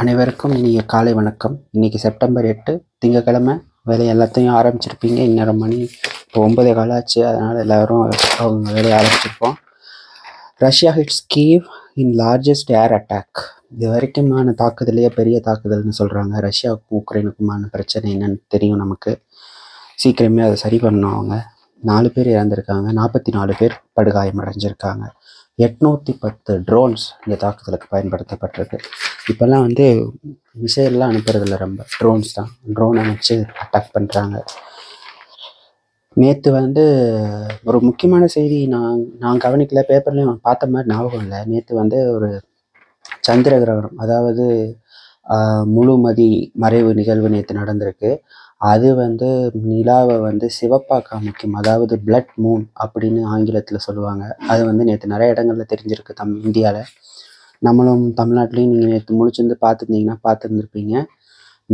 அனைவருக்கும் இனிய காலை வணக்கம். இன்றைக்கி செப்டம்பர் எட்டு திங்கக்கிழமை. வேலையை எல்லாத்தையும் ஆரம்பிச்சிருப்பீங்க. இந்நேரம் மணி இப்போ ஒன்பதே கால் ஆச்சு. அதனால் எல்லாரும் அவங்க வேலையை ஆரம்பிச்சிருப்போம். Russia hits Kyiv in largest air attack இது வரைக்குமான தாக்குதலையே பெரிய தாக்குதல்னு சொல்கிறாங்க ரஷ்யாவுக்கும் உக்ரைனுக்குமான பிரச்சனை என்னன்னு தெரியும் நமக்கு. சீக்கிரமே அதை சரி பண்ணணும் அவங்க. நாலு பேர் இறந்துருக்காங்க. நாற்பத்தி நாலு பேர் படுகாயம் அடைஞ்சிருக்காங்க எட்நூற்றி பத்து ட்ரோன்ஸ் இந்த தாக்குதலுக்கு பயன்படுத்தப்பட்டிருக்கு. இப்போல்லாம் வந்து மிசைல்லாம் அனுப்புறதில்ல ரொம்ப. ட்ரோன்ஸ் தான். ட்ரோன் அனுப்பிச்சு அட்டாக் பண்ணுறாங்க நேற்று வந்து ஒரு முக்கியமான செய்தி நான் நான் கவனிக்கல பேப்பர்லேயும் பார்த்த மாதிரி ஞாபகம் இல்லை. நேற்று வந்து ஒரு சந்திர கிரகணம் அதாவது முழுமதி மறைவு நிகழ்வு நேற்று நடந்திருக்கு. அது வந்து நிலாவை வந்து சிவப்பாக காமிக்கும். அதாவது பிளட் மூன் அப்படின்னு ஆங்கிலத்தில் சொல்லுவாங்க. அது வந்து நேற்று நிறைய இடங்கள்ல தெரிஞ்சிருக்கு தம் இந்தியாவில் நம்மளும் தமிழ்நாட்டிலையும் நீங்கள் நேற்று முழிச்சிருந்து பார்த்துருந்தீங்கன்னா பார்த்துருந்துருப்பீங்க.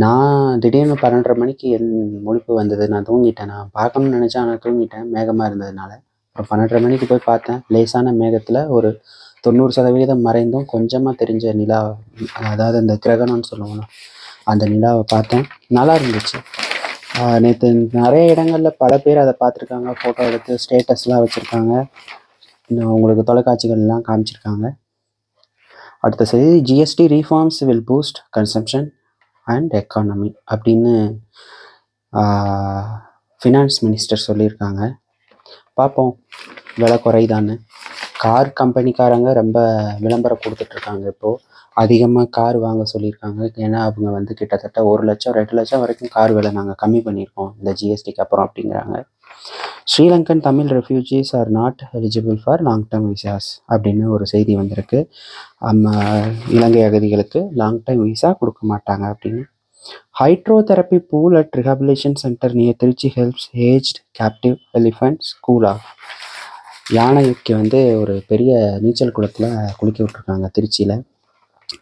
நான் திடீர்னு பன்னெண்டரை மணிக்கு என் முழிப்பு வந்தது. நான் தூங்கிட்டேன். நான் பார்க்கணும்னு நினச்சேன். ஆனால் தூங்கிட்டேன். மேகமாக இருந்ததுனால. அப்புறம் பன்னெண்டரை மணிக்கு போய் பார்த்தேன். லேசான மேகத்தில் ஒரு தொண்ணூறு சதவீதம் மறைந்தும் கொஞ்சமாக தெரிஞ்ச நிலா அதாவது அந்த கிரகணம்னு சொல்லுவோம்னா அந்த நிலாவை பார்த்தேன். நல்லா இருந்துச்சு. நேற்று நிறைய இடங்களில் பல பேர் அதை பார்த்துருக்காங்க. ஃபோட்டோ எடுத்து ஸ்டேட்டஸ்லாம் வச்சுருக்காங்க. இன்னும் உங்களுக்கு தொலைக்காட்சிகள்லாம் காமிச்சிருக்காங்க. அடுத்த செய்தி GST reforms will boost consumption and economy அப்படின்னு ஃபினான்ஸ் மினிஸ்டர் சொல்லியிருக்காங்க. பார்ப்போம் விலை குறைதான்னு. கார் கம்பெனிக்காரங்க ரொம்ப விளம்பரம் கொடுத்துட்ருக்காங்க இப்போது அதிகமாக கார் வாங்க சொல்லியிருக்காங்க. ஏன்னா அவங்க வந்து கிட்டத்தட்ட ஒரு லட்சம் ரெண்டு லட்சம் வரைக்கும் கார் விலை நாங்கள் கம்மி பண்ணியிருக்கோம் இந்த ஜிஎஸ்டிக்கு அப்புறம் அப்படிங்கிறாங்க. Sri Lankan Tamil refugees are not eligible for long term visas அப்படின்னு ஒரு செய்தி வந்திருக்கு. நம்ம இலங்கை அகதிகளுக்கு லாங் டைம் விசா கொடுக்க மாட்டாங்க அப்படின்னு. Hydrotherapy pool at rehabilitation centre near Trichy helps aged captive elephant school of யானைக்கு வந்து ஒரு பெரிய நீச்சல் குளத்தில் குளிக்க விட்ருக்காங்க திருச்சியில்.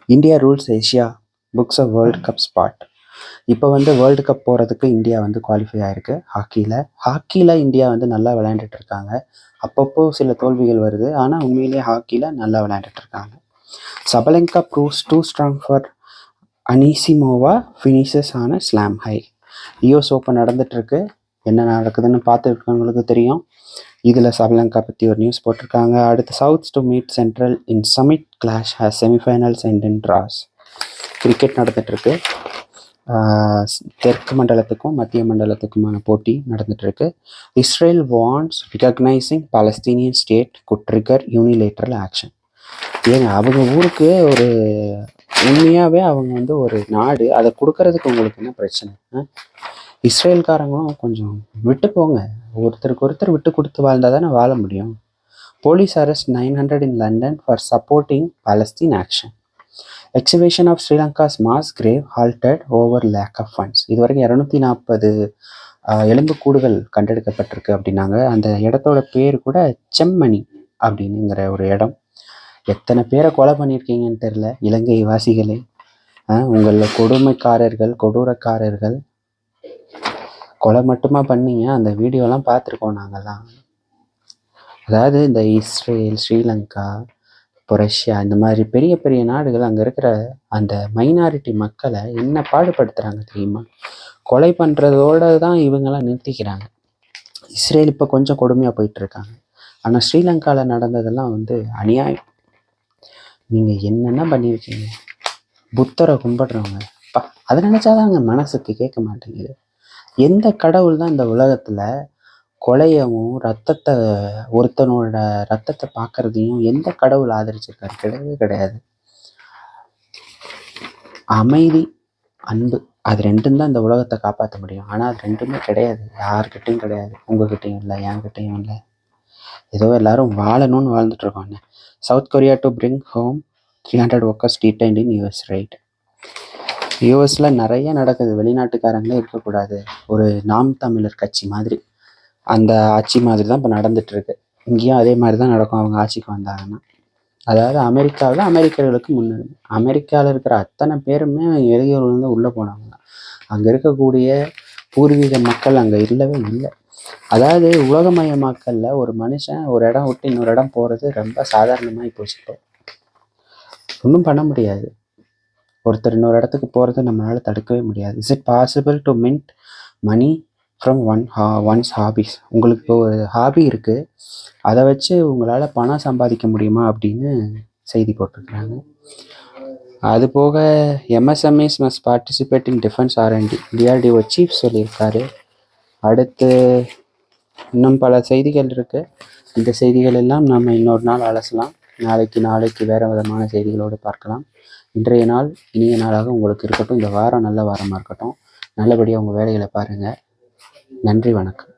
India rules Asia books of world cup spot இப்போ வந்து வேர்ல்டு கப் போகிறதுக்கு இந்தியா வந்து குவாலிஃபை ஆயிருக்கு. ஹாக்கியில் ஹாக்கியில் இந்தியா வந்து நல்லா விளையாண்டுட்டு இருக்காங்க. அப்பப்போ சில தோல்விகள் வருது. ஆனால் உண்மையிலேயே ஹாக்கியில் நல்லா விளையாண்டுட்டு இருக்காங்க. Sabalenka proves too strong for Anisimova finishes ஆன ஸ்லாம் ஹை யூஎஸ் ஓப்பன் நடந்துட்டுருக்கு என்ன நடக்குதுன்னு பார்த்துருக்கவங்களுக்கு தெரியும். இதில் சபலங்கா பற்றி ஒரு நியூஸ் போட்டிருக்காங்க. அடுத்து south to meet central in summit clash as semifinals end in draws cricket நடந்துட்டுருக்கு தெற்கு மண்டலத்துக்கும் மத்திய மண்டலத்துக்குமான போட்டி நடந்துகிட்ருக்கு Israel warns recognising Palestinian state could trigger trigger unilateral action ஏங்க அவங்க ஊருக்கு ஒரு உண்மையாகவே அவங்க வந்து ஒரு நாடு அதை கொடுக்கறதுக்கு உங்களுக்கு என்ன பிரச்சனை? இஸ்ரேல்காரங்களும் கொஞ்சம் விட்டு போங்க. ஒருத்தருக்கு ஒருத்தர் விட்டு கொடுத்து வாழ்ந்தால் தானே வாழ முடியும். Police arrest nine hundred in London for supporting Palestine action exhibition of Sri Lanka's mass grave halted over lack of funds இது வரைக்கும் இரநூத்தி நாற்பது எலும்புக்கூடுகள் கண்டெடுக்கப்பட்டிருக்கு அப்படின்னாங்க. அந்த இடத்தோட பேர் கூட செம்மணி அப்படின்னுங்கிற ஒரு இடம். எத்தனை பேரை கொலை பண்ணியிருக்கீங்கன்னு தெரில இலங்கை வாசிகளே. உங்களில் கொடுமைக்காரர்கள் கொடூரக்காரர்கள் கொலை மட்டுமா பண்ணீங்க? அந்த வீடியோலாம் பார்த்துருக்கோம் நாங்கள்லாம் அதாவது இந்த இஸ்ரேல் ஸ்ரீலங்கா இப்போ ரஷ்யா இந்த மாதிரி பெரிய பெரிய நாடுகள் அங்கே இருக்கிற அந்த மைனாரிட்டி மக்களை என்ன பாடுபடுத்துகிறாங்க தெரியுமா? கொலை பண்ணுறதோட தான் இவங்கெல்லாம் நிறுத்திக்கிறாங்க. இஸ்ரேல் இப்போ கொஞ்சம் கொடுமையாக போயிட்டுருக்காங்க. ஆனால் ஸ்ரீலங்காவில் நடந்ததெல்லாம் வந்து அநியாயம். நீங்கள் என்னென்ன பண்ணியிருக்கீங்க? புத்தரை கும்பிடுறவங்க. பா அதை நினச்சாதாங்க மனசுக்கு கேட்க மாட்டேங்குது. எந்த கடவுள் தான் இந்த உலகத்தில் கொலையவும் ரத்தத்தை ஒருத்தனோட ரத்தத்தை பார்க்கறதையும் எந்த கடவுள் ஆதரிச்சிருக்காரு? கிடையவே கிடையாது. அமைதி அன்பு அது ரெண்டும் தான் இந்த உலகத்தை காப்பாற்ற முடியும். ஆனால் அது ரெண்டுமே கிடையாது. யார்கிட்டையும் கிடையாது. உங்ககிட்டயும் இல்லை என்கிட்டையும் இல்லை. ஏதோ எல்லாரும் வாழணும்னு வாழ்ந்துட்டு இருக்கோங்க south Korea to bring home three hundred workers detained in US right யூஎஸில் நிறைய நடக்குது. வெளிநாட்டுக்காரங்களே இருக்கக்கூடாது. ஒரு நாம் தமிழர் கட்சி மாதிரி. அந்த ஆட்சி மாதிரி தான் இப்போ நடந்துட்டு இங்கேயும் அதே மாதிரி தான் நடக்கும். அவங்க ஆட்சிக்கு வந்தாங்கன்னா. அதாவது அமெரிக்காவில் அமெரிக்கர்களுக்கு முன்னுரிமை. அமெரிக்காவில் இருக்கிற அத்தனை பேருமே இருந்து உள்ளே போனவங்க அங்கே இருக்கக்கூடிய பூர்வீக மக்கள் அங்கே இல்லவே இல்லை. அதாவது உலகமயமாக்கல்ல ஒரு மனுஷன் ஒரு இடம் விட்டு இன்னொரு இடம் போகிறது ரொம்ப சாதாரணமாகி போச்சு இப்போ. ஒன்றும் பண்ண முடியாது. ஒருத்தர் இன்னொரு இடத்துக்கு போகிறத நம்மளால் தடுக்கவே முடியாது. Is it possible to mint money from one ஹா ஒன்ஸ் ஹாபிஸ் உங்களுக்கு இப்போ ஒரு ஹாபி இருக்குது அதை வச்சு உங்களால் பணம் சம்பாதிக்க முடியுமா அப்படின்னு செய்தி போட்டிருக்கிறாங்க. அது போக MSMEs must participate in defence R and D DRDO chief சொல்லியிருக்காரு. அடுத்து இன்னும் பல செய்திகள் இருக்குது இந்த செய்திகள் எல்லாம் நம்ம இன்னொரு நாள் அலசலாம். நாளைக்கு நாளைக்கு வேறு விதமான செய்திகளோடு பார்க்கலாம். இன்றைய நாள் இனிய நாளாக உங்களுக்கு இருக்கட்டும். இந்த வாரம் நல்ல வாரமாக இருக்கட்டும். நல்லபடியாக உங்கள் வேலைகளை பாருங்கள் நன்றி வணக்கம்.